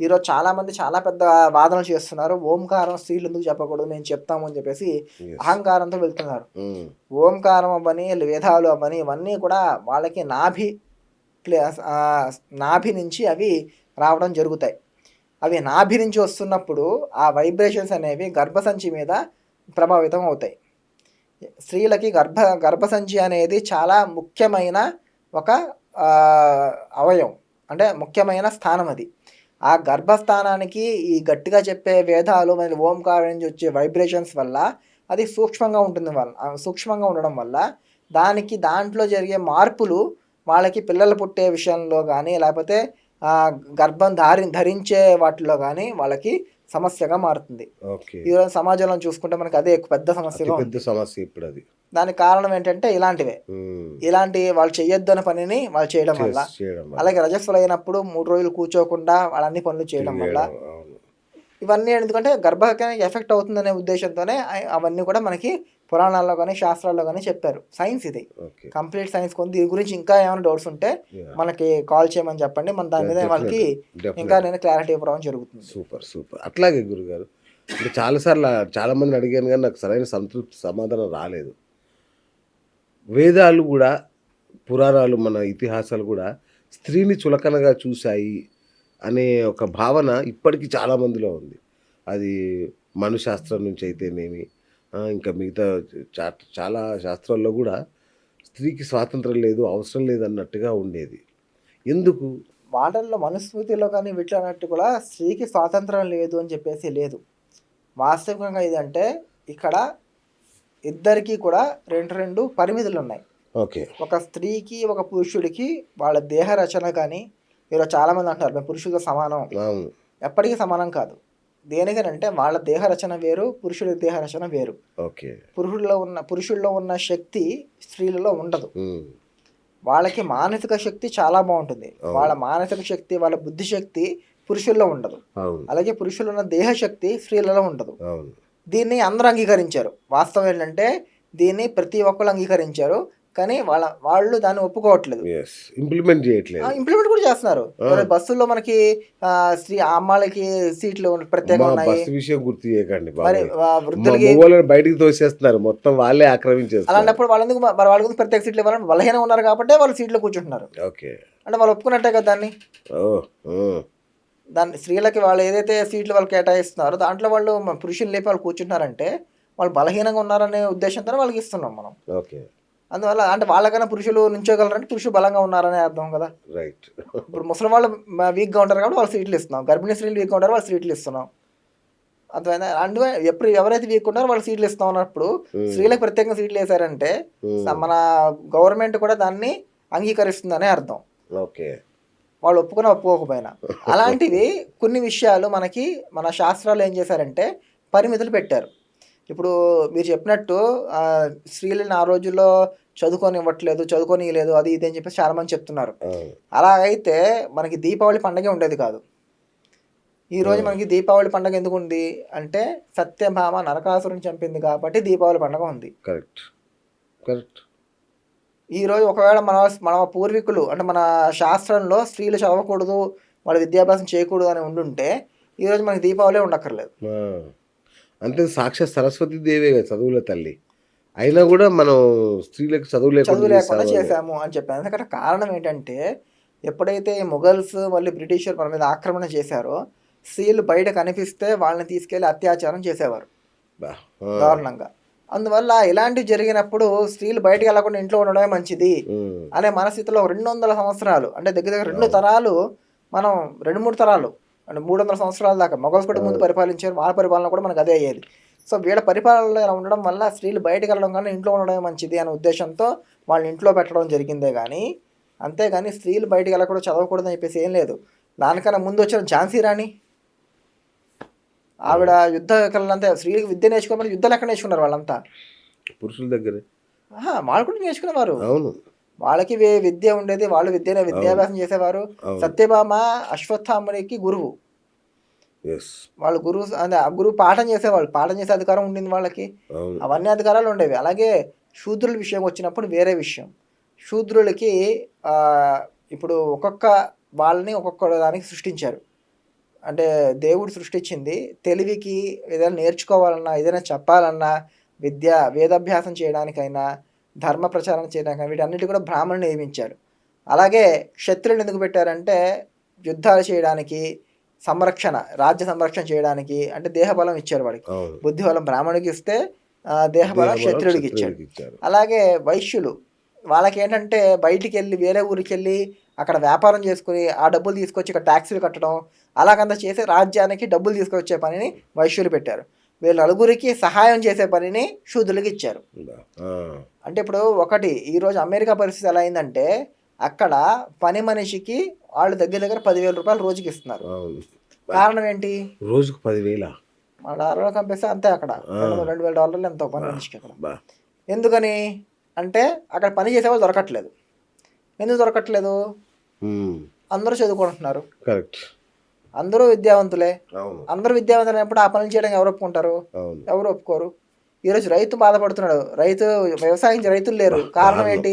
ఈరోజు చాలా మంది చాలా పెద్ద వాదనలు చేస్తున్నారు. ఓంకారం స్త్రీలు ఎందుకు చెప్పకూడదు? మేము చెప్తాము అని చెప్పేసి. అహంకారంతో వెళ్తున్నారు. ఉమ్, ఓంకారం అవ్వని వేదాలు అవ్వని ఇవన్నీ కూడా వాళ్ళకి నాభి నాభి నుంచి అవి రావడం జరుగుతాయి. అవి నాభి నుంచి వస్తున్నప్పుడు ఆ వైబ్రేషన్స్ అనేవి గర్భసంచి మీద ప్రభావితం అవుతాయి. స్త్రీలకి గర్భ గర్భసంచి అనేది చాలా ముఖ్యమైన ఒక అవయవం. అంటే ముఖ్యమైన స్థానం అది. ఆ గర్భస్థానానికి ఈ గట్టిగా చెప్పే వేదాలు మరి ఓంకారం నుంచి వచ్చే వైబ్రేషన్స్ వల్ల అది సూక్ష్మంగా ఉంటుంది వల్ల సూక్ష్మంగా ఉండడం వల్ల దానికి దాంట్లో జరిగే మార్పులు వాళ్ళకి పిల్లలు పుట్టే విషయంలో కానీ లేకపోతే గర్భం ధారి ధరించే వాటిలో కానీ వాళ్ళకి సమస్యగా మారుతుంది. ఓకే. ఈరోజు సమాజంలో చూసుకుంటే మనకి అదే పెద్ద ఉంది. పెద్ద సమస్య ఇప్పుడు అది దానికి కారణం ఏంటంటే ఇలాంటివే. ఇలాంటి వాళ్ళు చేయొద్దు అనే పనిని వాళ్ళు చేయడం వల్ల. అలాగే రజస్సులు అయినప్పుడు మూడు రోజులు కూర్చోకుండా వాళ్ళన్ని పనులు చేయడం వల్ల. ఇవన్నీ ఎందుకంటే గర్భానికి ఎఫెక్ట్ అవుతుందనే ఉద్దేశంతోనే అవన్నీ కూడా మనకి పురాణాల్లో కానీ శాస్త్రాల్లో కానీ చెప్పారు. సైన్స్ ఇది. ఓకే. కంప్లీట్ సైన్స్ కొంది దీని గురించి ఇంకా ఏమైనా డౌట్స్ ఉంటే. మనకి కాల్ చేయమని చెప్పండి. మన దాని మీద వాళ్ళకి. ఇంకా నేను క్లారిటీ ఇవ్వడం జరుగుతుంది. Super super. అట్లాగే గురుగారు అంటే చాలాసార్లు చాలా మందిని అడిగాను కానీ నాకు సరైన సంతృప్తి సమాధానం రాలేదు. వేదాలు కూడా పురాణాలు మన ఇతిహాసాలు కూడా స్త్రీని చులకనగా చూశాయి అనే ఒక భావన ఇప్పటికీ చాలామందిలో ఉంది. అది మనుశాస్త్రం నుంచి అయితేనేమి ఇంకా మిగతా చా- చాలా శాస్త్రాల్లో కూడా స్త్రీకి స్వాతంత్రం లేదు అవసరం లేదు అన్నట్టుగా ఉండేది. ఎందుకు? మాటల్లో మనుస్మృతిలో కానీ వీటిలో అన్నట్టు కూడా స్త్రీకి స్వాతంత్రం లేదు అని చెప్పేసి లేదు. వాస్తవికంగా ఇదంటే ఇక్కడ ఇద్దరికి కూడా రెండు రెండు పరిమితులు ఉన్నాయి ఓకే. ఒక స్త్రీకి ఒక పురుషుడికి వాళ్ళ దేహ రచన కానీ ఈరోజు చాలామంది అంటారు మేము పురుషులతో సమానం. ఎప్పటికీ సమానం కాదు. దేనికనంటే వాళ్ళ దేహ రచన వేరు పురుషుడి దేహ రచన వేరు. ఓకే. పురుషుల్లో ఉన్న పురుషుల్లో ఉన్న శక్తి స్త్రీలలో ఉండదు. వాళ్ళకి మానసిక శక్తి చాలా బాగుంటుంది. వాళ్ళ మానసిక శక్తి వాళ్ళ బుద్ధి శక్తి పురుషుల్లో ఉండదు. అలాగే పురుషుల్లో ఉన్న దేహ శక్తి స్త్రీలలో ఉండదు. దీన్ని అందరూ అంగీకరించారు. వాస్తవం ఏంటంటే దీన్ని ప్రతి ఒక్కరు అంగీకరించారు. కానీ వాళ్ళ వాళ్ళు దాన్ని ఒప్పుకోవట్లేదు. ఇంప్లిమెంట్ చేయట్లేదు. ఇంప్లిమెంట్ కూడా చేస్తున్నారు. బస్సుల్లో మనకి స్త్రీ అమ్మాయిలకి సీట్లు ప్రత్యేకంగా ఉన్నాయి. విషయం గుర్తు చేయకండి మరి వృద్ధులకి బయటికి తోసేస్తున్నారు. మొత్తం వాళ్ళే ఆక్రమించేస్తారు అలాంటప్పుడు వాళ్ళందుకు మరి వాళ్ళ గురించి ప్రత్యేక సీట్లు ఇవ్వాలని బలహీనంగా ఉన్నారు కాబట్టి వాళ్ళు సీట్లో కూర్చుంటున్నారు. ఓకే. అంటే వాళ్ళు ఒప్పుకున్నట్టే కదా దాన్ని. దాన్ని స్త్రీలకి వాళ్ళు ఏదైతే సీట్లు వాళ్ళు కేటాయిస్తున్నారో దాంట్లో వాళ్ళు పురుషులు లేపి వాళ్ళు కూర్చుంటున్నారంటే వాళ్ళు బలహీనంగా ఉన్నారనే ఉద్దేశంతో వాళ్ళకి ఇస్తున్నాం మనం. ఓకే. అందువల్ల అంటే వాళ్ళకన్నా పురుషులు నుంచోగలరంటే పురుషులు బలంగా ఉన్నారనే అర్థం కదా. రైట్. ఇప్పుడు ముసలి వాళ్ళు వీక్గా ఉంటారు కాబట్టి వాళ్ళు సీట్లు ఇస్తున్నాం. గర్భిణీ స్త్రీలు వీక్గా ఉంటారు వాళ్ళు సీట్లు ఇస్తున్నాం. అర్థమైందా? అందువల్ల ఎప్పుడు ఎవరైతే వీక్ ఉన్నారో వాళ్ళు సీట్లు ఇస్తాం అన్నప్పుడు స్త్రీలకు ప్రత్యేకంగా సీట్లు వేశారంటే మన గవర్నమెంట్ కూడా దాన్ని అంగీకరిస్తుందనే అర్థం. ఓకే. వాళ్ళు ఒప్పుకున్నా ఒప్పుకోకపోయినా. అలాంటివి కొన్ని విషయాలు మనకి మన శాస్త్రాలు ఏం చేశారంటే పరిమితులు పెట్టారు. ఇప్పుడు మీరు చెప్పినట్టు స్త్రీలను ఆ రోజుల్లో చదువుకొని ఇవ్వట్లేదు చదువుకొని లేదు అది ఇది అని చెప్పేసి చాలా మంది చెప్తున్నారు. అవును. అలాగైతే మనకి దీపావళి పండగే ఉండేది కాదు. ఈ రోజు మనకి దీపావళి పండగ ఎందుకు ఉంది అంటే సత్యభామ నరకాసురుని చంపింది కాబట్టి దీపావళి పండగ ఉంది. కరెక్ట్. కరెక్ట్. ఈ రోజు ఒకవేళ మన మన పూర్వీకులు అంటే మన శాస్త్రంలో స్త్రీలు చదవకూడదు వాళ్ళు విద్యాభ్యాసం చేయకూడదు అని ఉండుంటే ఈరోజు మనకి దీపావళి ఉండక్కర్లేదు ఆ. అంటే సాక్షాత్ సరస్వతి దేవే చదువుల తల్లి అయినా కూడా మనం స్త్రీలకు చదువు లేకుండా. చేశాము అని చెప్పాను ఎందుకంటే కారణం ఏంటంటే ఎప్పుడైతే మొఘల్స్ మళ్ళీ బ్రిటిషర్ మన మీద ఆక్రమణ చేశారో స్త్రీలు బయట కనిపిస్తే వాళ్ళని తీసుకెళ్ళి అత్యాచారం చేసేవారు. దారుణంగా అందువల్ల ఇలాంటివి జరిగినప్పుడు స్త్రీలు బయటకు వెళ్ళకుండా ఇంట్లో ఉండడమే మంచిది. అనే మనస్థితిలో రెండు వందల సంవత్సరాలు అంటే దగ్గర దగ్గర రెండు తరాలు మనం రెండు మూడు తరాలు అంటే మూడు వందల సంవత్సరాల దాకా మొఘల్స్ కూడా ముందు పరిపాలించారు వాళ్ళ పరిపాలన కూడా మనకు అదే అయ్యేది. సో వీళ్ళ పరిపాలనలో ఇలా ఉండడం వల్ల స్త్రీలు బయటకు వెళ్ళడం కన్నా ఇంట్లో ఉండడమే మంచిది అనే ఉద్దేశంతో వాళ్ళని ఇంట్లో పెట్టడం జరిగిందే కానీ అంతేగాని స్త్రీలు బయటకు వెళ్ళకూడదు చదవకూడదు అని చెప్పేసి ఏం లేదు. దానికన్నా ముందు వచ్చిన ఝాన్సీ రాణి ఆవిడ యుద్ధ కళలంతా స్త్రీలకు విద్య నేర్చుకోమని యుద్ధాలు ఎక్కడ నేర్చుకున్నారు వాళ్ళంతా. పురుషుల దగ్గరే. వాళ్ళు కూడా నేర్చుకునేవారు. అవును. వాళ్ళకి విద్య ఉండేది వాళ్ళు విద్యనే విద్యాభ్యాసం చేసేవారు. సత్యభామ అశ్వత్థామునికి గురువు. వాళ్ళు గురువు అంటే ఆ గురువు పాఠం చేసేవాళ్ళు. పాఠం చేసే అధికారం ఉండింది వాళ్ళకి. అవును. అవన్నీ అధికారాలు ఉండేవి. అలాగే శూద్రుల విషయం వచ్చినప్పుడు వేరే విషయం. శూద్రులకి ఇప్పుడు ఒక్కొక్క వాళ్ళని ఒక్కొక్క దానికి సృష్టించారు. అంటే దేవుడు సృష్టించింది తెలివికి ఏదైనా నేర్చుకోవాలన్నా ఏదైనా చెప్పాలన్నా విద్య వేదాభ్యాసం చేయడానికైనా ధర్మ ప్రచారం చేయడానికైనా వీటన్నిటి కూడా బ్రాహ్మణుని నియమించారు. అలాగే క్షత్రులు ఎందుకు పెట్టారంటే యుద్ధాలు చేయడానికి సంరక్షణ రాజ్య సంరక్షణ చేయడానికి అంటే దేహబలం ఇచ్చారు వాడికి. బుద్ధిబలం బ్రాహ్మణుడికి ఇస్తే దేహబలం క్షత్రుడికి ఇచ్చారు. అలాగే వైశ్యులు వాళ్ళకి ఏంటంటే బయటికి వెళ్ళి వేరే ఊరికి వెళ్ళి అక్కడ వ్యాపారం చేసుకుని ఆ డబ్బులు తీసుకొచ్చి ఇక్కడ ట్యాక్సీలు కట్టడం అలాగంతా చేసి రాజ్యానికి డబ్బులు తీసుకొచ్చే పనిని వైశ్యులు పెట్టారు. వీళ్ళు నలుగురికి సహాయం చేసే పనిని శూద్రులకి ఇచ్చారు. అంటే ఇప్పుడు ఒకటి ఈరోజు అమెరికా పరిస్థితి ఎలా అయిందంటే అక్కడ పని మనిషికి వాళ్ళు దగ్గర దగ్గర పదివేల రూపాయలు రోజుకి ఇస్తున్నారు. కారణం ఏంటి? రోజుకు పదివేల. మన డాలర్లో కంపేస్తే అంతే అక్కడ. రెండు వేల డాలర్లు ఎంతో పని మనిషికి అక్కడ. ఎందుకని? అంటే అక్కడ పని చేసేవాళ్ళు దొరకట్లేదు. ఎందుకు దొరకట్లేదు? అందరూ చదువుకుంటున్నారు. కరెక్ట్. అందరూ విద్యావంతులే. అందరూ విద్యావంతులు అయినప్పుడు ఆ పనులు చేయడానికి ఎవరు ఒప్పుకుంటారు? ఎవరు ఒప్పుకోరు? ఈరోజు రైతు బాధపడుతున్నాడు. రైతు వ్యవసాయం రైతులు లేరు. కారణం ఏంటి?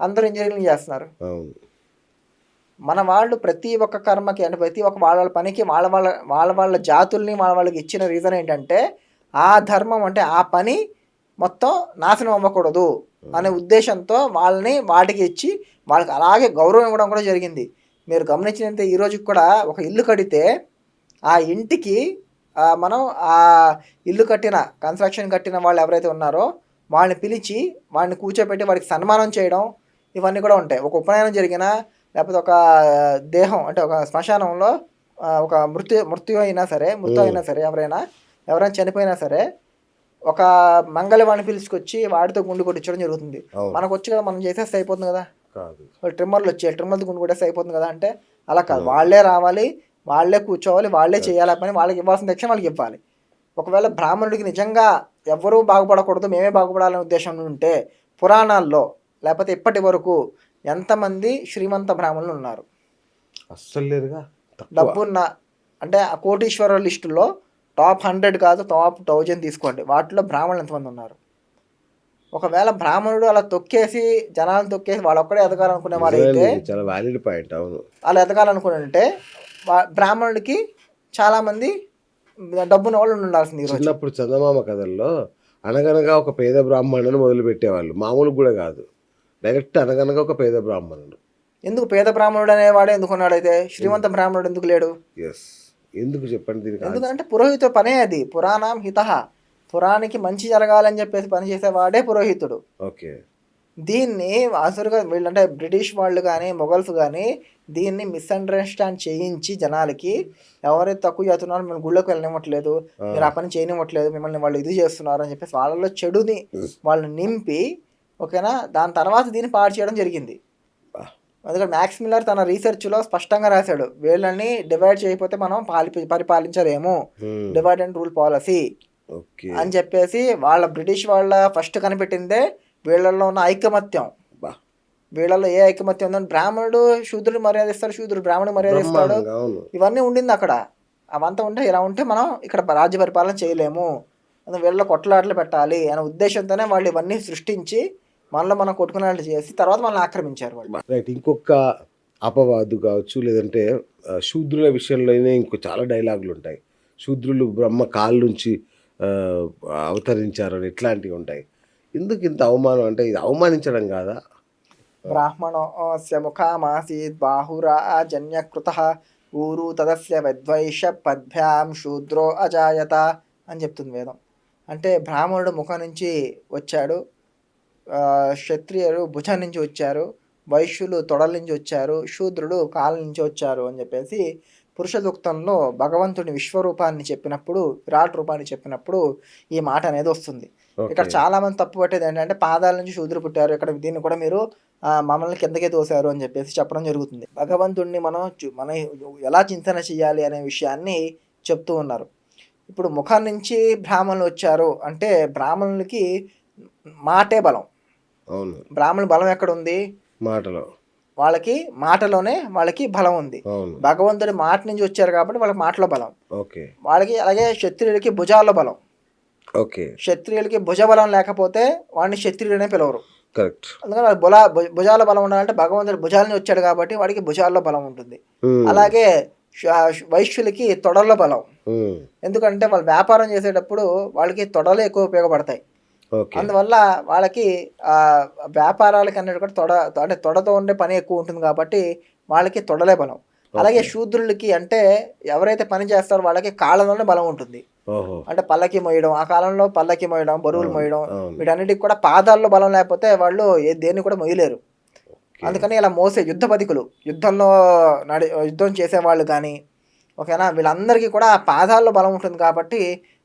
అందరూ ఇంజనీరింగ్ చేస్తున్నారు. మన వాళ్ళు ప్రతి ఒక్క కర్మకి అంటే ప్రతి ఒక్క వాళ్ళ వాళ్ళ పనికి వాళ్ళ వాళ్ళ వాళ్ళ వాళ్ళ జాతుల్ని వాళ్ళ వాళ్ళకి ఇచ్చిన రీజన్ ఏంటంటే ఆ ధర్మం అంటే ఆ పని మొత్తం నాశనం అవ్వకూడదు. అనే ఉద్దేశంతో వాళ్ళని వాటికి ఇచ్చి వాళ్ళకి అలాగే గౌరవం ఇవ్వడం కూడా జరిగింది. మీరు గమనించినంత ఈ రోజుకి కూడా ఒక ఇల్లు కడితే ఆ ఇంటికి మనం ఆ ఇల్లు కట్టిన కన్స్ట్రక్షన్ కట్టిన వాళ్ళు ఎవరైతే ఉన్నారో వాళ్ళని పిలిచి వాడిని కూర్చోబెట్టి వాడికి సన్మానం చేయడం ఇవన్నీ కూడా ఉంటాయి. ఒక ఉపనయనం జరిగినా లేకపోతే ఒక దేహం అంటే ఒక శ్మశానంలో ఒక మృత్యు మృత్యు అయినా సరే మృత్యు అయినా సరే ఎవరైనా ఎవరైనా చనిపోయినా సరే ఒక మంగళ వాడిని పిలుచుకొచ్చి వాడితో గుండు కొట్టించడం జరుగుతుంది. మనకు వచ్చి కదా మనం చేసేస్తే అయిపోతుంది కదా. ట్రిమ్మర్లు వచ్చి ట్రిమ్మర్లు గుండు కొట్టేస్తే అయిపోతుంది కదా అంటే అలా కాదు. వాళ్ళే రావాలి వాళ్ళే కూర్చోవాలి వాళ్ళే చేయాలి పని వాళ్ళకి ఇవ్వాల్సిన దక్షిణ వాళ్ళకి ఇవ్వాలి. ఒకవేళ బ్రాహ్మణుడికి నిజంగా ఎవ్వరూ బాగుపడకూడదు మేమే బాగుపడాలనే ఉద్దేశం ఉంటే పురాణాల్లో లేకపోతే ఇప్పటి వరకు ఎంతమంది శ్రీమంత బ్రాహ్మణులు ఉన్నారు? అస్సలు లేరుగా. తక్కువ. డబ్బున్న అంటే ఆ కోటీశ్వర లిస్టులో టాప్ హండ్రెడ్ కాదు టాప్ థౌజండ్ తీసుకోండి. వాటిలో బ్రాహ్మణులు ఎంతమంది ఉన్నారు? ఒకవేళ బ్రాహ్మణుడు అలా తొక్కేసి జనాలను తొక్కేసి వాళ్ళు ఒక్కడే ఎదగాలనుకునే నిజమే, ఇది చాలా వ్యాలిడ్ పాయింట్ అవును. అలా ఎదగాలనుకుని వా- బ్రాహ్మణుడికి చాలామంది డబ్బున్న వాళ్ళు ఉండాల్సింది చిన్నప్పుడు చందమామ కథల్లో అనగనగా ఒక పేద బ్రాహ్మణుని మొదలు పెట్టేవాళ్ళు. మామూలు కూడా కాదు. డైరెక్ట్ అనగనగా ఒక పేద బ్రాహ్మణుడు. ఎందుకు పేద బ్రాహ్మణుడు అనేవాడు ఎందుకున్నాడు అయితే? శ్రీమంత బ్రాహ్మణుడు ఎందుకు లేడు? ఎస్ ఎందుకు చెప్పండి దీనికి? ఎందుకంటే పురోహితుడు పనే అది. పురాణం హిత. పురానికి మంచి జరగాలని చెప్పేసి పని చేసేవాడే పురోహితుడు. ఓకే. దీన్ని అసలుగా వీళ్ళంటే బ్రిటిష్ వాళ్ళు కానీ మొఘల్స్ కానీ దీన్ని మిస్అండర్స్టాండ్ చేయించి జనాలకి ఎవరైతే తక్కువ చేస్తున్నారో మేము గుళ్ళోకి వెళ్ళనివ్వట్లేదు మీరు ఆ పని చేయనివ్వట్లేదు మిమ్మల్ని వాళ్ళు ఇది చేస్తున్నారు అని చెప్పేసి వాళ్ళలో చెడుని వాళ్ళు నింపి ఓకేనా దాని తర్వాత దీన్ని పాడు చేయడం జరిగింది. అందుకని మ్యాక్స్ మిల్లర్ తన రీసెర్చ్లో స్పష్టంగా రాశాడు వీళ్ళని డివైడ్ చేయకపోతే మనం పాలి పరిపాలించలేము. Divide and rule policy. Okay. అని చెప్పేసి వాళ్ళ బ్రిటిష్ వాళ్ళ ఫస్ట్ కనిపెట్టిందే వీళ్ళల్లో ఉన్న ఐకమత్యం. వీళ్ళలో ఏ ఐకమత్యం ఉందని బ్రాహ్మణుడు శూద్రుడు మర్యాద ఇస్తాడు శూద్రుడు బ్రాహ్మణుడు మర్యాద ఇస్తాడు ఇవన్నీ ఉండింది అక్కడ. అవంతా ఉంటే ఇలా ఉంటే మనం ఇక్కడ రాజ్య పరిపాలన చేయలేము. వీళ్ళలో కొట్లాటలు పెట్టాలి అనే ఉద్దేశంతోనే వాళ్ళు ఇవన్నీ సృష్టించి మనలో మనం కొట్టుకునేట్లు చేసి తర్వాత మనల్ని ఆక్రమించారు వాళ్ళు. రైట్ ఇంకొక అపవాదు కావచ్చు లేదంటే శూద్రుల విషయంలోనే ఇంకో చాలా డైలాగులు ఉంటాయి. శూద్రులు బ్రహ్మ కాళ్ళ నుంచి అవతరించారని ఇట్లాంటివి ఉంటాయి. ఎందుకు ఇంత అవమానం? అంటే ఇది అవమానించడం కాదా? బ్రాహ్మణోస్య ముఖామాసీత్ బాహురా జన్యకృత ఊరు తదస్య విద్వైష పద్భ్యాం శూద్రో అజాయత అని చెప్తుంది వేదం. అంటే బ్రాహ్మణుడు ముఖం నుంచి వచ్చాడు క్షత్రియులు భుజం నుంచి వచ్చారు వైశ్యులు తొడల నుంచి వచ్చారు శూద్రుడు కాళ్ళ నుంచి వచ్చారు అని చెప్పేసి పురుష సూక్తంలో భగవంతుని విశ్వరూపాన్ని చెప్పినప్పుడు విరాట్ రూపాన్ని చెప్పినప్పుడు ఈ మాట అనేది వస్తుంది. ఇక్కడ. చాలా మంది తప్పు పట్టేది ఏంటంటే పాదాల నుంచి శూద్రులు పుట్టారు. ఇక్కడ దీన్ని కూడా మీరు మమ్మల్ని కిందకే తోశారు అని చెప్పేసి చెప్పడం జరుగుతుంది. భగవంతుణ్ణి మనం మన ఎలా చింతన చేయాలి అనే విషయాన్ని చెప్తూ ఉన్నారు. ఇప్పుడు ముఖం నుంచి బ్రాహ్మణులు వచ్చారు అంటే బ్రాహ్మణులకి మాటే బలం. అవును. బ్రాహ్మణుల బలం ఎక్కడ ఉంది మాటలో. వాళ్ళకి మాటలోనే వాళ్ళకి బలం ఉంది. భగవంతుడి మాట నుంచి వచ్చారు కాబట్టి వాళ్ళకి మాటలో బలం. ఓకే. వాళ్ళకి అలాగే క్షత్రియులకి భుజాల్లో బలం. ఓకే. క్షత్రియులకి భుజబలం లేకపోతే వాడిని క్షత్రియుడనే పిలవరు. కరెక్ట్. అందుకని బుల భుజాల బలం ఉండాలంటే భగవంతుడు భుజాలని వచ్చాడు కాబట్టి వాడికి భుజాల్లో బలం ఉంటుంది. అలాగే వైశ్యులకి తొడల బలం. ఎందుకంటే వాళ్ళు వ్యాపారం చేసేటప్పుడు వాళ్ళకి తొడలు ఎక్కువ ఉపయోగపడతాయి. అందువల్ల వాళ్ళకి ఆ, వ్యాపారాలకి అన్నిటి కూడా తొడ అంటే తొడతో ఉండే పని ఎక్కువ ఉంటుంది కాబట్టి వాళ్ళకి తొడలే బలం. అలాగే శూద్రులకి అంటే ఎవరైతే పని చేస్తారో వాళ్ళకి కాళ్ళలోనే బలం ఉంటుంది. అంటే పల్లకి మోయడం ఆ కాలంలో పల్లకి మోయడం బరువులు మోయడం వీటన్నిటికి కూడా పాదాల్లో బలం లేకపోతే వాళ్ళు ఏ దేన్ని కూడా మొయ్యలేరు అందుకని ఇలా మోసే యుద్ధ పథికులు యుద్ధంలో నడి యుద్ధం చేసేవాళ్ళు కానీ ఓకేనా వీళ్ళందరికీ కూడా పాదాల్లో బలం ఉంటుంది కాబట్టి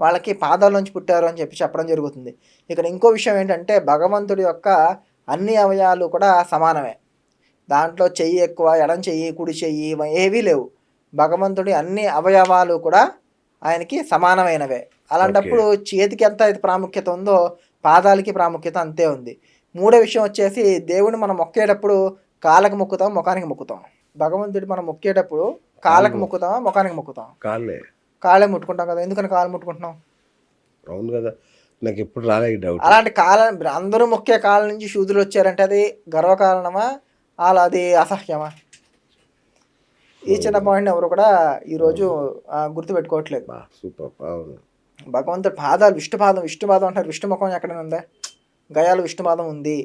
వాళ్ళకి పాదాల్లోంచి పుట్టారు అని చెప్పి చెప్పడం జరుగుతుంది. ఇక్కడ ఇంకో విషయం ఏంటంటే భగవంతుడి యొక్క అన్ని అవయాలు కూడా సమానమే. దాంట్లో చెయ్యి ఎక్కువ ఎడం చెయ్యి కుడి చెయ్యి ఏవీ లేవు. భగవంతుడి అన్ని అవయవాలు కూడా ఆయనకి సమానమైనవే. అలాంటప్పుడు చేతికి ఎంత ప్రాముఖ్యత ఉందో పాదాలకి ప్రాముఖ్యత అంతే ఉంది. మూడో విషయం వచ్చేసి దేవుడిని మనం మొక్కేటప్పుడు కాళ్ళకి మొక్కుతాం ముఖానికి మొక్కుతాం. భగవంతుడి మనం మొక్కేటప్పుడు కాళ్ళకి మొక్కుతామా ముఖానికి మొక్కుతాం కాళ్ళే. కాళ్ళే ముట్టుకుంటాం కదా ఎందుకని కాళ్ళు ముట్టుకుంటున్నాం అవును కదా నాకు ఎప్పుడు రాలే ఈ డౌట్ అలాంటి కాళ్ళ అందరూ మొక్కే కాళ్ళ నుంచి శూదులు వచ్చారంటే అది గర్వకారణమా? అలా అది అసహ్యమా? ఈ చిన్న పాయింట్ ఎవరు కూడా ఈరోజు గుర్తుపెట్టుకోవట్లేదు. బా సూపర్ అవును. భగవంతుడి పాదాలు విష్ణు పాదం విష్ణు పాదం అంటారు. విష్ణు ముఖం ఎక్కడ ఉందా? గయాలు విష్ణు పాదం ఉంది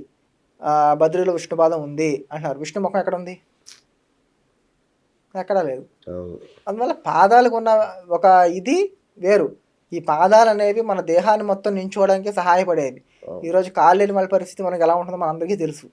బద్రీలో విష్ణు పాదం ఉంది అంటారు విష్ణు ముఖం ఎక్కడ ఉంది? ఎక్కడా లేదు. అందువల్ల పాదాలకు ఉన్న ఒక ఇది వేరు. ఈ పాదాలు అనేవి మన దేహాన్ని మొత్తం నించుకోవడానికి సహాయపడేవి. ఈరోజు కాళ్ళు లేని వాళ్ళ పరిస్థితి మనకి ఎలా ఉంటుందో మనందరికీ తెలుసు.